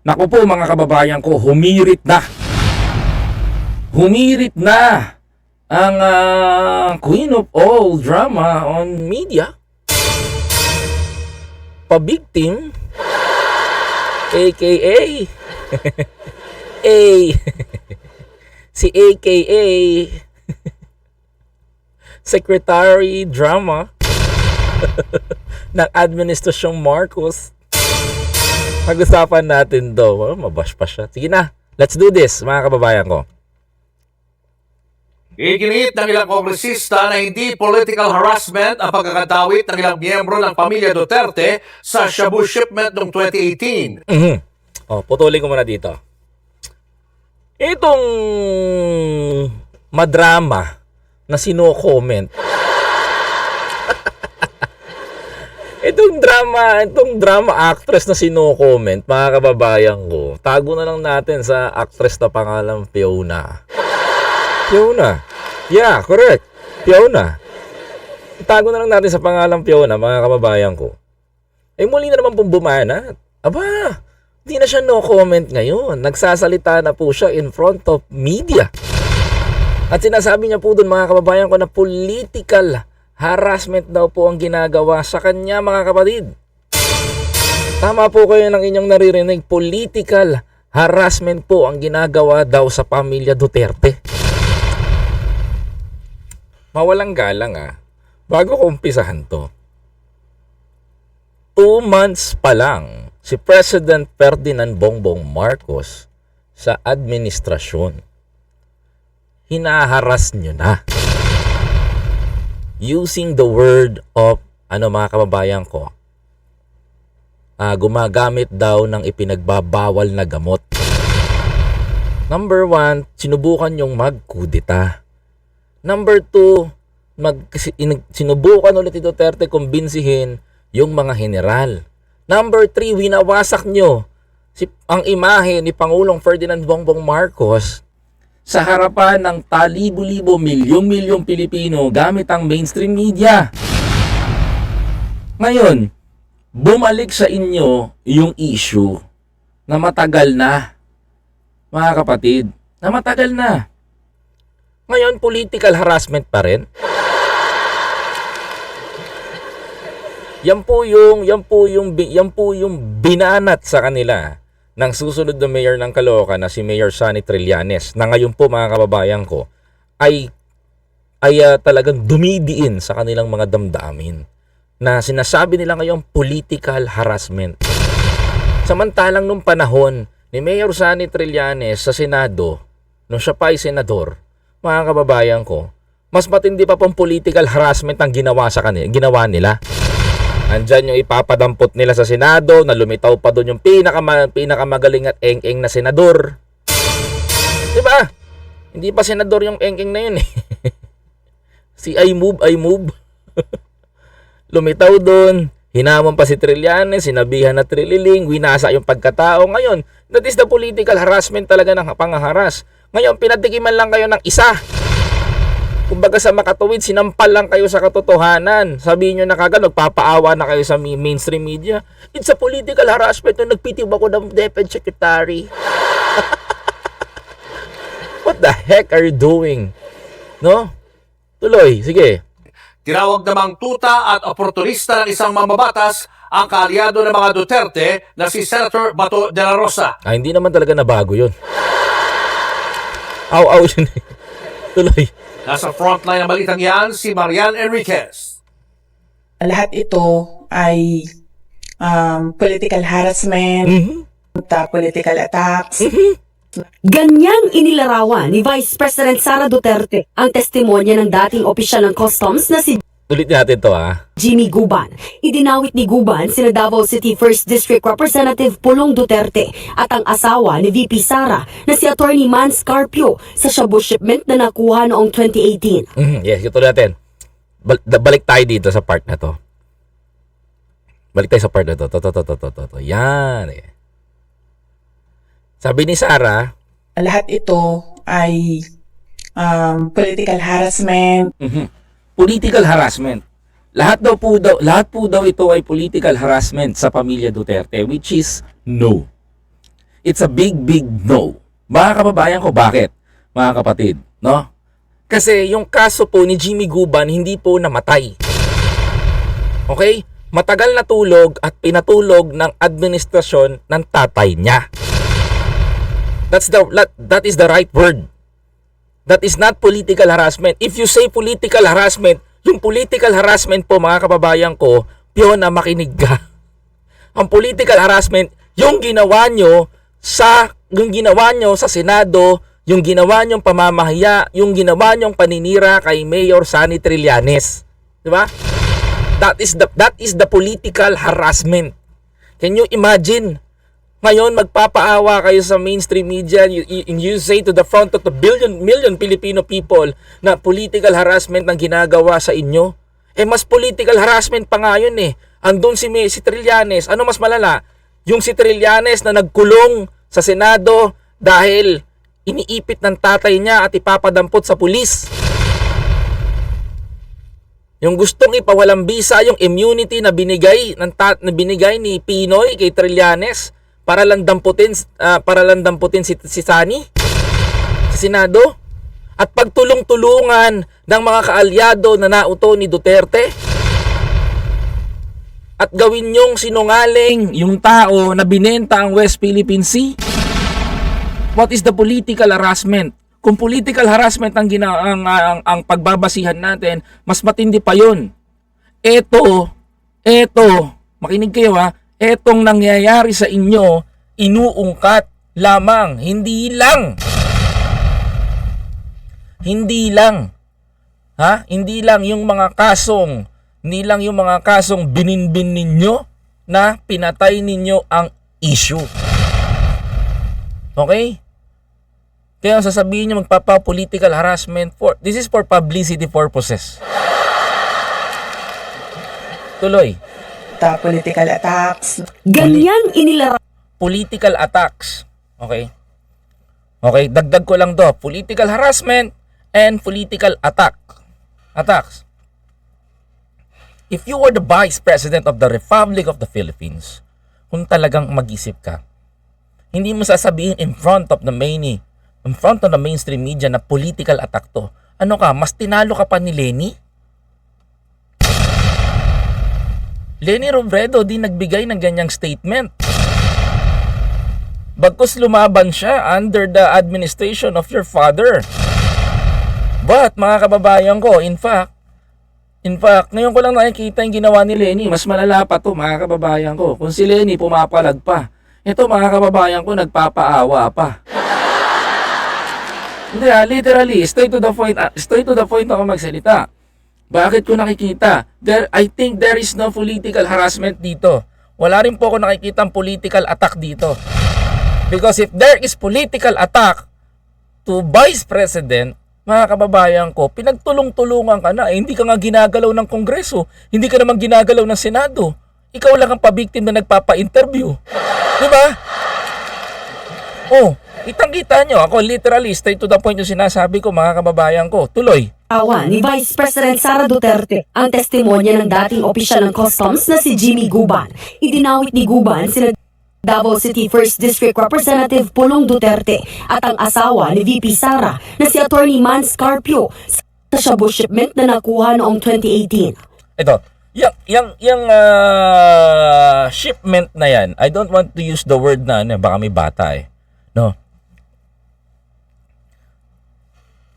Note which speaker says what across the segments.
Speaker 1: Naku po mga kababayan ko, humirit na. Humirit na ang ah, queen of all drama on media. Pa-victim, aka A si aka Secretary Drama ng Administrasyong Marcos. Pag-usapan natin daw. Oh, mabash pa siya. Sige na, let's do this mga kababayan ko.
Speaker 2: Iginit ng ilang kongresista na hindi political harassment ang pagkakadawit ng ilang miyembro ng pamilya Duterte sa Shabu shipment noong 2018.
Speaker 1: Mhm. Oh, putulin ko muna dito. Itong madrama na sino-comment. Itong drama, itong drama actress na sino-comment, mga kababayan ko, tago na lang natin sa actress na pangalan Fiona. Fiona. Yeah, correct. Fiona. Tago na lang natin sa pangalan Fiona, mga kababayan ko. Eh muli na naman pong bumanat. Aba, hindi na siya no comment ngayon. Nagsasalita na po siya in front of media. At sinasabi niya po doon mga kababayan ko na political harassment daw po ang ginagawa sa kanya mga kapatid. Tama po kayo ng inyong naririnig. Political harassment po ang ginagawa daw sa pamilya Duterte. Mawalang galang ah. Bago ko umpisahan to two months pa lang si President Ferdinand Bongbong Marcos sa administrasyon. Hinaharas nyo na. Using the word of, ano mga kababayan ko, ah, gumagamit daw ng ipinagbabawal na gamot. Number one, sinubukan yung magkudita. Number two, mag, sin- sinubukan ulit ni Duterte kumbinsihin yung mga general. Number three, winawasak nyo si, ang imahe ni Pangulong Ferdinand Bongbong Marcos sa harapan ng talibo-libo, milyong-milyong Pilipino gamit ang mainstream media. Ngayon, bumalik sa inyo yung issue na matagal na, mga kapatid, na matagal na. Ngayon, political harassment pa rin. Yan po yung yan po yung yan po yung binanat sa kanila ng susunod na mayor ng Caloocan na si Mayor Sonny Trillanes na ngayon po mga kababayan ko ay ay ah, talagang dumidiin sa kanilang mga damdamin na sinasabi nila ngayon political harassment. Samantalang nung panahon ni Mayor Sonny Trillanes sa Senado, nung siya pa ay senador, mga kababayan ko, mas matindi pa pong political harassment ang ginawa sa kanila, ginawa nila. Andyan yung ipapadampot nila sa Senado na lumitaw pa doon yung pinaka pinakamagaling at eng-eng na senador. 'Di ba? Hindi pa senador yung eng-eng na yun eh. si I move, I move. lumitaw doon, hinamon pa si Trillanes, sinabihan na Trililing, winasa yung pagkatao. Ngayon, that is the political harassment talaga ng pangaharas. Ngayon, pinatikiman lang kayo ng isa. Kumbaga sa makatuwid, sinampal lang kayo sa katotohanan. Sabihin nyo na kagad, magpapaawa na kayo sa mainstream media. It's a political harassment nung nagpitiw ako ng DepEd Secretary. What the heck are you doing? No? Tuloy, sige.
Speaker 2: Tinawag namang tuta at oportunista ng isang mamabatas ang kaalyado ng mga Duterte na si Senator Bato de la Rosa.
Speaker 1: Ah, hindi naman talaga nabago yun. Aw, aw. Tuloy.
Speaker 2: Nasa frontline ng balitang yan si Marian Enriquez.
Speaker 3: lahat ito ay um, political harassment,
Speaker 1: Mhm.
Speaker 3: uh, political attacks,
Speaker 4: Ganyang inilarawan ni Vice President Sara Duterte ang testimonya ng dating opisyal ng customs na si
Speaker 1: Ulit natin to ah.
Speaker 4: Jimmy Guban. Idinawit ni Guban sina Davao City 1st District Representative Pulong Duterte at ang asawa ni VP Sara na si Attorney Man Scarpio sa shabu shipment na nakuha noong 2018.
Speaker 1: Mhm, Yes, ito natin. Bal- balik tayo dito sa part na to. Balik tayo sa part na to. To, to, to, to, to, to, to. Yan eh. Sabi ni Sarah,
Speaker 3: lahat ito ay um, political harassment,
Speaker 1: mhm, political harassment. Lahat daw po daw, lahat po daw ito ay political harassment sa pamilya Duterte which is no. It's a big, big no. Mga kababayan ko, bakit? Mga kapatid, no? Kasi yung kaso po ni Jimmy Guban hindi po namatay. Okay? Matagal na tulog at pinatulog ng administrasyon ng tatay niya. That's the that, that is the right word. That is not political harassment. If you say political harassment, yung political harassment po mga kababayan ko, piyon na makinig ka. Ang political harassment, yung ginawa nyo sa yung ginawa nyo sa Senado, yung ginawa nyong pamamahiya, yung ginawa nyong paninira kay Mayor Sani Trillanes. 'Di ba? That is the that is the political harassment. Can you imagine? Ngayon magpapaawa kayo sa mainstream media you, you, you say to the front of the billion million Filipino people na political harassment ang ginagawa sa inyo. Eh mas political harassment pa nga yun eh. Andun si, si Trillanes. Ano mas malala? Yung si Trillanes na nagkulong sa Senado dahil iniipit ng tatay niya at ipapadampot sa pulis. Yung gustong ipawalang bisa yung immunity na binigay ng ta- na binigay ni Pinoy kay Trillanes para lang damputin ah, para lang damputin si, si Sani sa Senado at pagtulong-tulungan ng mga kaalyado na nauto ni Duterte at gawin yung sinungaling yung tao na binenta ang West Philippine Sea what is the political harassment? Kung political harassment ang, gina, ang, ang, ang pagbabasihan natin, mas matindi pa yun. Eto, eto, makinig kayo ha, etong nangyayari sa inyo, inuungkat lamang, hindi lang. Hindi lang. Ha? Hindi lang yung mga kasong, hindi lang yung mga kasong bininbin ninyo na pinatay ninyo ang issue. Okay? Kaya ang sasabihin nyo magpapa-political harassment for, this is for publicity purposes. Tuloy,
Speaker 3: the political attacks,
Speaker 4: Ganyan inilara
Speaker 1: political attacks. Okay? Okay, dagdag ko lang do. Political harassment and political attack. Attacks. If you were the Vice President of the Republic of the Philippines, kung talagang mag-isip ka, hindi mo sasabihin in front of the main in front of the mainstream media na political attack to. Ano ka, mas tinalo ka pa ni Lenny? Lenny Robredo di nagbigay ng ganyang statement. Bagkus lumaban siya under the administration of your father. But mga kababayan ko, in fact, in fact, ngayon ko lang nakikita yung ginawa ni Lenny. Mas malala pa to mga kababayan ko. Kung si Lenny pumapalag pa. Ito mga kababayan ko, nagpapaawa pa. Hindi ah, literally, straight to the point, ah, straight to the point ako magsalita. Bakit ko nakikita? There, I think there is no political harassment dito. Wala rin po ako nakikita political attack dito. Because if there is political attack to Vice President, mga kababayan ko, pinagtulong-tulungan ka na. Eh, hindi ka nga ginagalaw ng Kongreso. Hindi ka naman ginagalaw ng Senado. Ikaw lang ang pabiktim na nagpapa-interview. Di ba? Oh, kitang-kita nyo. Ako literally, straight to the point yung sinasabi ko, mga kababayan ko. Tuloy.
Speaker 4: awa ni Vice President Sara Duterte ang testimonya ng dating opisyal ng customs na si Jimmy Guban. Idinawit ni Guban sina Davao City 1st District Representative Pulong Duterte at ang asawa ni VP Sara na si Attorney Man Scarpio sa shabu shipment na nakuha noong 2018.
Speaker 1: Ito, yung, yung, yung ah, shipment na yan, I don't want to use the word na, ano, baka may bata eh. No?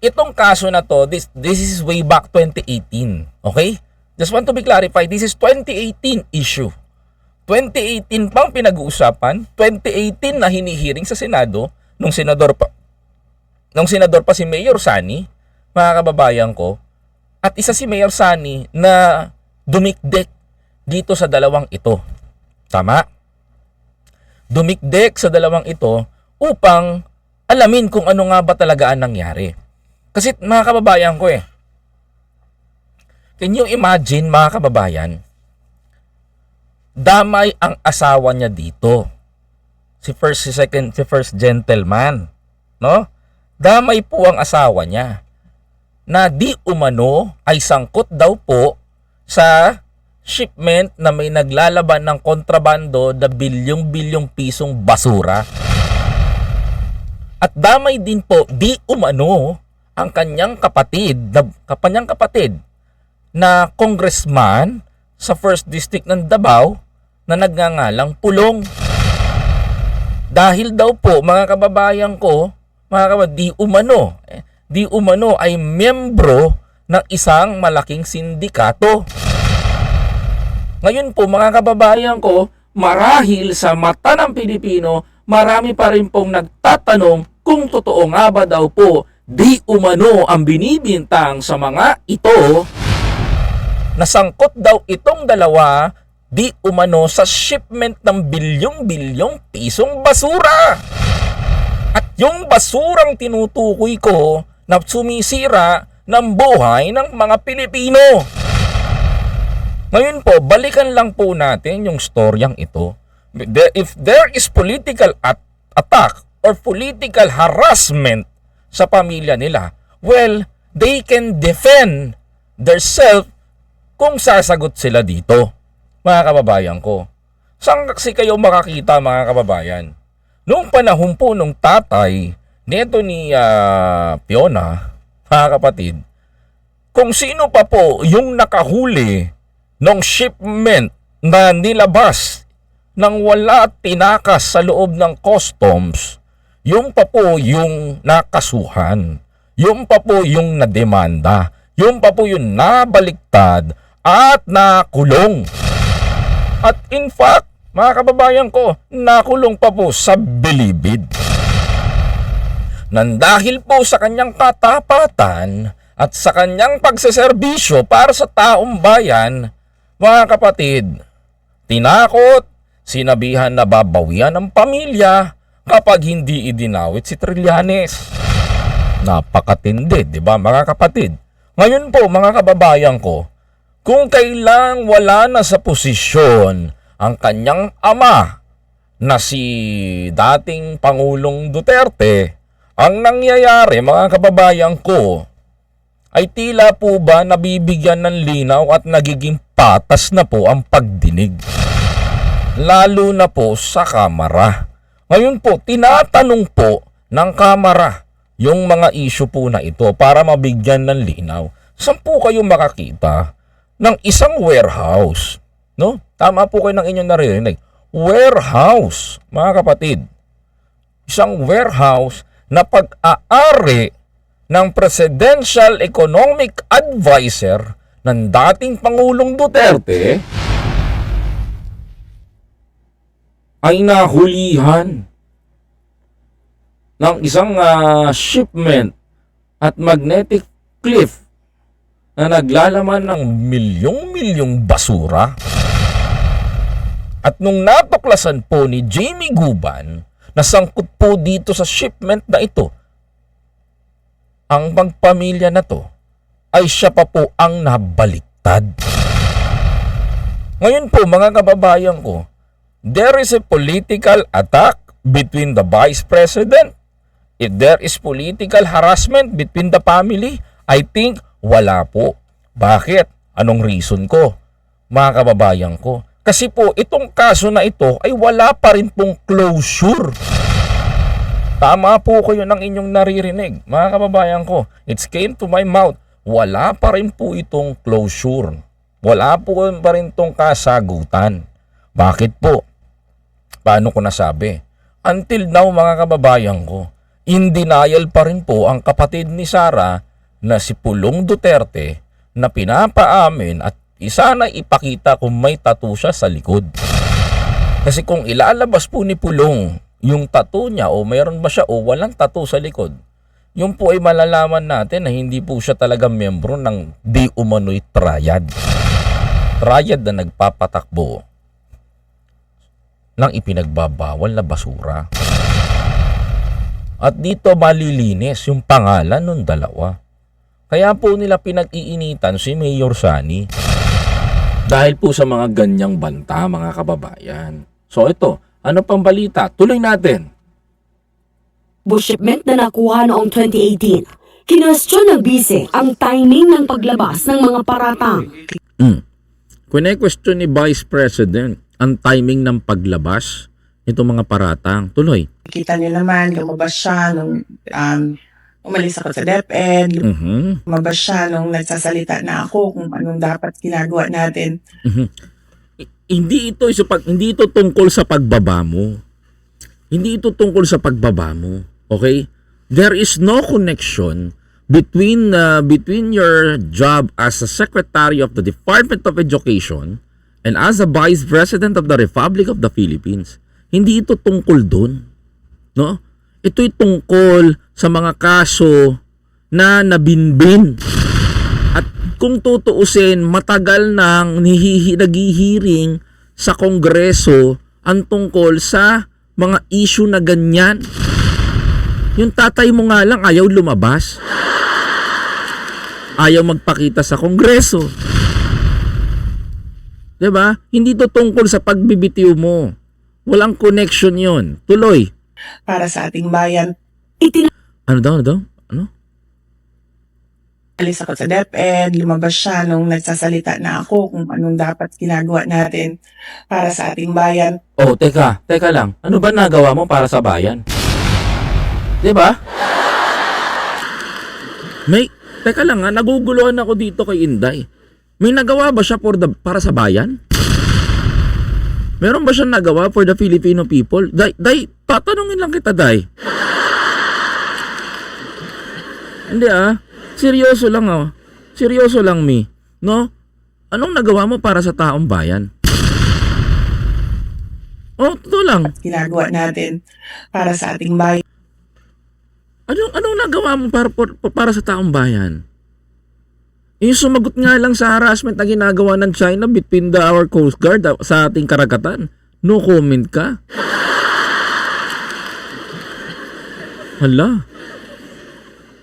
Speaker 1: Itong kaso na to, this, this is way back 2018. Okay? Just want to be clarified, this is 2018 issue. 2018 pang pinag-uusapan, 2018 na hinihiring sa Senado, nung senador pa, nung senador pa si Mayor Sani, mga kababayan ko, at isa si Mayor Sani na dumikdek dito sa dalawang ito. Tama? Dumikdek sa dalawang ito upang alamin kung ano nga ba talaga ang nangyari. Kasi mga kababayan ko eh, can you imagine mga kababayan, damay ang asawa niya dito. Si first, si second, si first gentleman. No? Damay po ang asawa niya na di umano ay sangkot daw po sa shipment na may naglalaban ng kontrabando na bilyong-bilyong pisong basura. At damay din po di umano ang kanyang kapatid, na, kanyang kapatid na congressman sa first district ng Davao na nagngangalang Pulong. Dahil daw po mga kababayan ko, mga kababayan, di umano, eh, di umano ay membro ng isang malaking sindikato. Ngayon po mga kababayan ko, marahil sa mata ng Pilipino, marami pa rin pong nagtatanong kung totoo nga ba daw po di umano ang binibintang sa mga ito nasangkot daw itong dalawa di umano sa shipment ng bilyong-bilyong pisong basura. At yung basurang tinutukoy ko na sumisira ng buhay ng mga Pilipino. Ngayon po, balikan lang po natin yung storyang ito. If there is political at- attack or political harassment sa pamilya nila, well, they can defend themselves kung sasagot sila dito, mga kababayan ko. Saan kasi kayo makakita mga kababayan? Noong panahon po nung tatay neto ni ah, Fiona, mga kapatid, kung sino pa po yung nakahuli ng shipment na nilabas nang wala tinakas sa loob ng customs, yung pa po yung nakasuhan, yung pa po yung nademanda, yung pa po yung nabaliktad at nakulong. At in fact, mga kababayan ko, nakulong pa po sa bilibid. Nang dahil po sa kanyang katapatan at sa kanyang pagseserbisyo para sa taong bayan, mga kapatid, tinakot, sinabihan na babawian ang pamilya kapag hindi idinawit si Trillanes. Napakatindi, di ba mga kapatid? Ngayon po mga kababayan ko, kung kailang wala na sa posisyon ang kanyang ama na si dating Pangulong Duterte, ang nangyayari mga kababayan ko ay tila po ba nabibigyan ng linaw at nagiging patas na po ang pagdinig. Lalo na po sa kamara. Ngayon po, tinatanong po ng kamara yung mga issue po na ito para mabigyan ng linaw. Saan po kayo makakita ng isang warehouse? No? Tama po kayo ng inyong naririnig. Warehouse, mga kapatid. Isang warehouse na pag-aari ng Presidential Economic Advisor ng dating Pangulong Duterte ay nahulihan ng isang ah, shipment at magnetic cliff na naglalaman ng milyong-milyong basura. At nung natuklasan po ni Jamie Guban na sangkot po dito sa shipment na ito, ang magpamilya na to ay siya pa po ang nabaliktad. Ngayon po mga kababayan ko, there is a political attack between the Vice President. If there is political harassment between the family, I think wala po. Bakit? Anong reason ko? Mga kababayan ko. Kasi po itong kaso na ito ay wala pa rin pong closure. Tama po kayo ng inyong naririnig, mga kababayan ko. It's came to my mouth. Wala pa rin po itong closure. Wala po pa rin itong kasagutan. Bakit po? Paano ko nasabi? Until now, mga kababayan ko, in denial pa rin po ang kapatid ni Sara na si Pulong Duterte na pinapaamin at isa na ipakita kung may tattoo siya sa likod. Kasi kung ilalabas po ni Pulong yung tattoo niya o mayroon ba siya o walang tattoo sa likod, yun po ay malalaman natin na hindi po siya talaga membro ng di umano'y triad. Triad na nagpapatakbo ng ipinagbabawal na basura. At dito malilinis yung pangalan ng dalawa. Kaya po nila pinag-iinitan si Mayor Sani. Dahil po sa mga ganyang banta mga kababayan. So ito, ano pang balita? Tuloy natin.
Speaker 4: shipment na nakuha noong 2018. Kinwestiyon ng bise ang timing ng paglabas ng mga paratang.
Speaker 1: Mm. Kune-question ni Vice President ang timing ng paglabas itong mga paratang. Tuloy.
Speaker 3: Kita niyo naman, lumabas siya nung um, umalis ako sa DepEd,
Speaker 1: Mhm.
Speaker 3: lumabas siya nung nagsasalita na ako kung anong dapat ginagawa natin.
Speaker 1: hindi ito isa pag hindi ito tungkol sa pagbaba mo. Hindi ito tungkol sa pagbaba mo. Okay? There is no connection between uh, between your job as a secretary of the Department of Education and as a vice president of the Republic of the Philippines. Hindi ito tungkol doon. No? Ito'y tungkol sa mga kaso na nabinbin. At kung tutuusin, matagal nang naghihiring sa Kongreso ang tungkol sa mga issue na ganyan. Yung tatay mo nga lang ayaw lumabas. Ayaw magpakita sa Kongreso. 'Di ba? Hindi to tungkol sa pagbibitiw mo. Walang connection 'yon. Tuloy.
Speaker 3: para sa ating bayan.
Speaker 4: Itina-
Speaker 1: Ano daw? Ano daw? Ano?
Speaker 3: Alis ako sa DepEd, lumabas siya nung nagsasalita na ako kung anong dapat ginagawa natin para sa ating bayan.
Speaker 1: Oh, teka, teka lang. Ano ba nagawa mo para sa bayan? 'Di ba? May teka lang ha, naguguluhan ako dito kay Inday. May nagawa ba siya for the, para sa bayan? Meron ba siya nagawa for the Filipino people? Day, day, tatanungin lang kita, Day. Hindi ah. Seryoso lang ah. Seryoso lang, mi. No? Anong nagawa mo para sa taong bayan? Oh, totoo lang.
Speaker 3: Ginagawa natin para sa ating bayan.
Speaker 1: Anong anong nagawa mo para para, para sa taong bayan? Yung sumagot nga lang sa harassment na ginagawa ng China between the our Coast Guard uh, sa ating karagatan. No comment ka. Hala.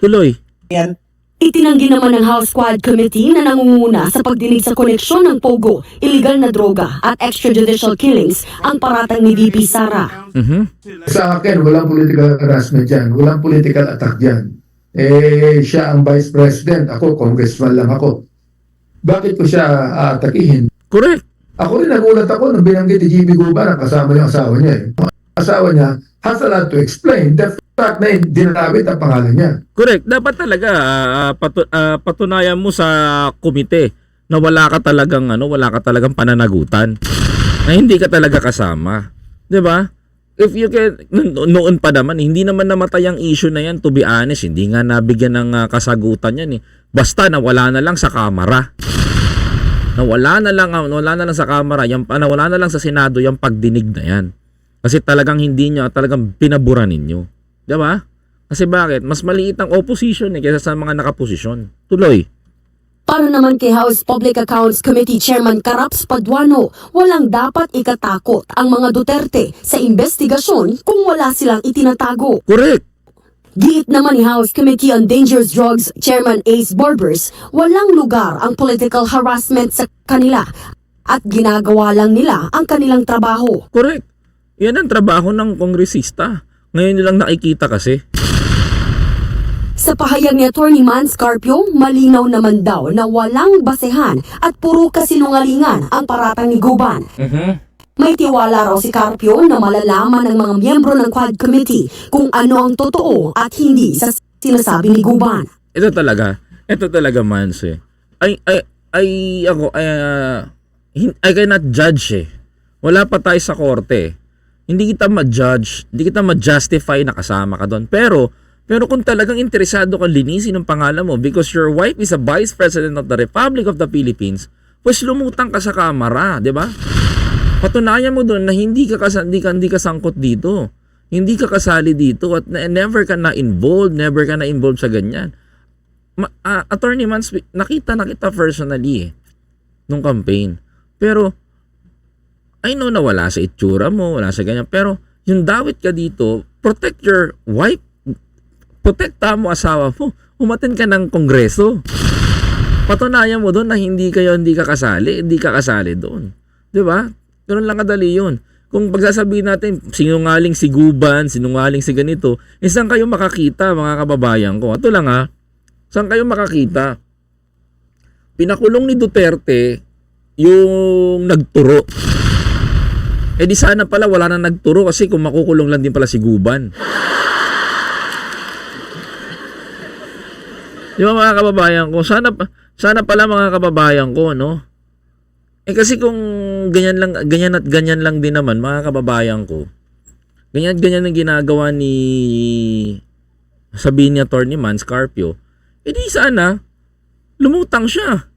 Speaker 1: Tuloy.
Speaker 3: Yan.
Speaker 4: Itinanggi naman ng House Squad Committee na nangunguna sa pagdinig sa koneksyon ng POGO, illegal na droga at extrajudicial killings ang paratang ni VP Sara.
Speaker 1: Mhm.
Speaker 5: Sa akin, walang political harassment dyan. Walang political attack dyan. Eh, siya ang vice president. Ako, congressman lang ako. Bakit ko siya aatakihin?
Speaker 1: Correct.
Speaker 5: Ako rin nagulat ako nung binanggit ni Jimmy Guba na kasama yung asawa niya. Eh. Asawa niya has a lot to explain. The fact na dinawit ang pangalan niya.
Speaker 1: Correct. Dapat talaga ah, patu- ah, patunayan mo sa komite na wala ka talagang ano, wala ka talagang pananagutan. Na hindi ka talaga kasama. 'Di ba? If you no- noon pa naman hindi naman namatay ang issue na yan to be honest, hindi nga nabigyan ng ah, kasagutan yan eh. Basta nawala na lang sa kamera. Nawala na lang ah, nawala na lang sa kamera, yung nawala na lang sa Senado yung pagdinig na yan. Kasi talagang hindi niya talagang pinabura ninyo. 'Di ba? Kasi bakit? Mas maliit ang opposition eh kaysa sa mga nakaposisyon. Tuloy.
Speaker 4: Para naman kay House Public Accounts Committee Chairman Caraps Paduano, walang dapat ikatakot ang mga Duterte sa investigasyon kung wala silang itinatago.
Speaker 1: Correct.
Speaker 4: Giit naman ni House Committee on Dangerous Drugs Chairman Ace Barbers, walang lugar ang political harassment sa kanila at ginagawa lang nila ang kanilang trabaho.
Speaker 1: Correct. Yan ang trabaho ng kongresista. Ngayon nilang nakikita kasi.
Speaker 4: Sa pahayag ni Attorney Man Scarpio, malinaw naman daw na walang basehan at puro kasinungalingan ang paratang ni Guban. May tiwala raw si Carpio na malalaman ng mga miyembro ng Quad Committee kung ano ang totoo at hindi sa sinasabi ni Guban.
Speaker 1: Ito talaga. Ito talaga mans eh. Ay, ay, ay, ako, ay, hin- I cannot judge eh. Wala pa tayo sa korte. Hindi kita ma-judge, hindi kita ma-justify na kasama ka doon. Pero, pero kung talagang interesado kang linisin ang pangalan mo because your wife is a Vice President of the Republic of the Philippines, pues lumutang ka sa kamera, di ba? Patunayan mo doon na hindi ka, kas- hindi ka, hindi ka sangkot dito. Hindi ka kasali dito at na- never ka na involved, never ka na involved sa ganyan. Ma- ah, Attorney Mans, nakita na kita personally eh, nung campaign. Pero, I know na wala sa itsura mo, wala sa ganyan. Pero, yung dawit ka dito, protect your wife, protekta mo asawa mo, umaten ka ng kongreso. Patunayan mo doon na hindi kayo hindi ka kasali, hindi ka kasali doon. 'Di ba? Ganun lang kadali 'yun. Kung pagsasabihin natin sinungaling si Guban, sinungaling si ganito, eh saan kayo makakita mga kababayan ko? Ito lang ha. Saan kayo makakita? Pinakulong ni Duterte yung nagturo. Eh di sana pala wala na nagturo kasi kung makukulong lang din pala si Guban. Di ba mga kababayan ko? Sana, sana pala mga kababayan ko, no? Eh kasi kung ganyan lang, ganyan at ganyan lang din naman, mga kababayan ko, ganyan at ganyan ang ginagawa ni sabihin ni Attorney Man Scarpio, eh di sana, lumutang siya.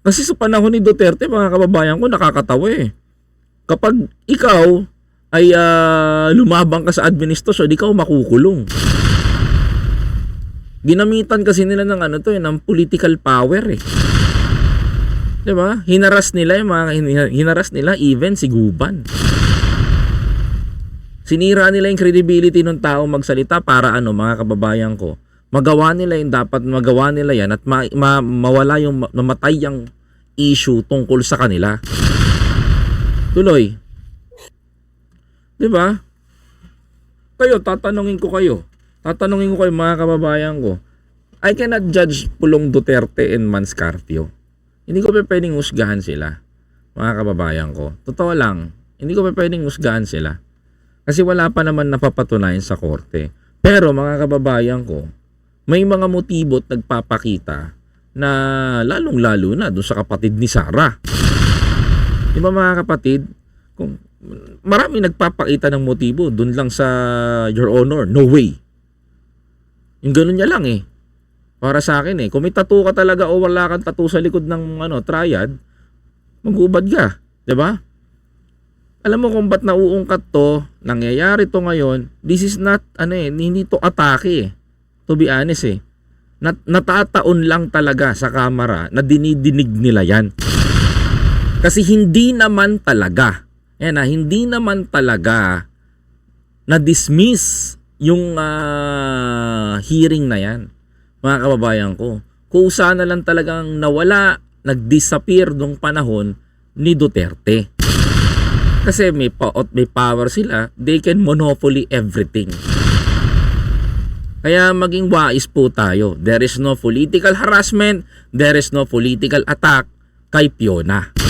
Speaker 1: Kasi sa panahon ni Duterte, mga kababayan ko, nakakatawa eh. Kapag ikaw ay ah, lumabang ka sa administrasyon, ikaw makukulong. Ginamitan kasi nila ng ano to eh, ng political power eh. 'Di ba? Hinaras nila yung mga hin- hinaras nila even si Guban. Sinira nila yung credibility ng tao magsalita para ano mga kababayan ko. Magawa nila yung dapat magawa nila yan at ma- ma- mawala yung ma- mamatay yung issue tungkol sa kanila. Tuloy. 'Di ba? Kayo tatanungin ko kayo. Tatanungin ko kayo mga kababayan ko. I cannot judge Pulong Duterte and Manscarpio. Hindi ko pa pwedeng husgahan sila. Mga kababayan ko. Totoo lang. Hindi ko pa pwedeng husgahan sila. Kasi wala pa naman napapatunayan sa korte. Pero mga kababayan ko, may mga motibo at nagpapakita na lalong-lalo na doon sa kapatid ni Sarah. Di ba mga kapatid? Kung marami nagpapakita ng motibo doon lang sa Your Honor, no way. Yung ganun niya lang eh. Para sa akin eh, kung may tattoo ka talaga o wala kang tattoo sa likod ng ano, triad, mag-ubad ka, ba? Alam mo kung ba't nauungkat to, nangyayari to ngayon, this is not, ano eh, hindi to atake eh. To be honest eh. Nat natataon lang talaga sa kamera na dinidinig nila yan. Kasi hindi naman talaga, yan na, hindi naman talaga na-dismiss yung ah, hearing na yan, mga kababayan ko. Kusa na lang talagang nawala, nag-disappear nung panahon ni Duterte. Kasi may, pa- may power sila, they can monopoly everything. Kaya maging wais po tayo. There is no political harassment, there is no political attack kay Fiona.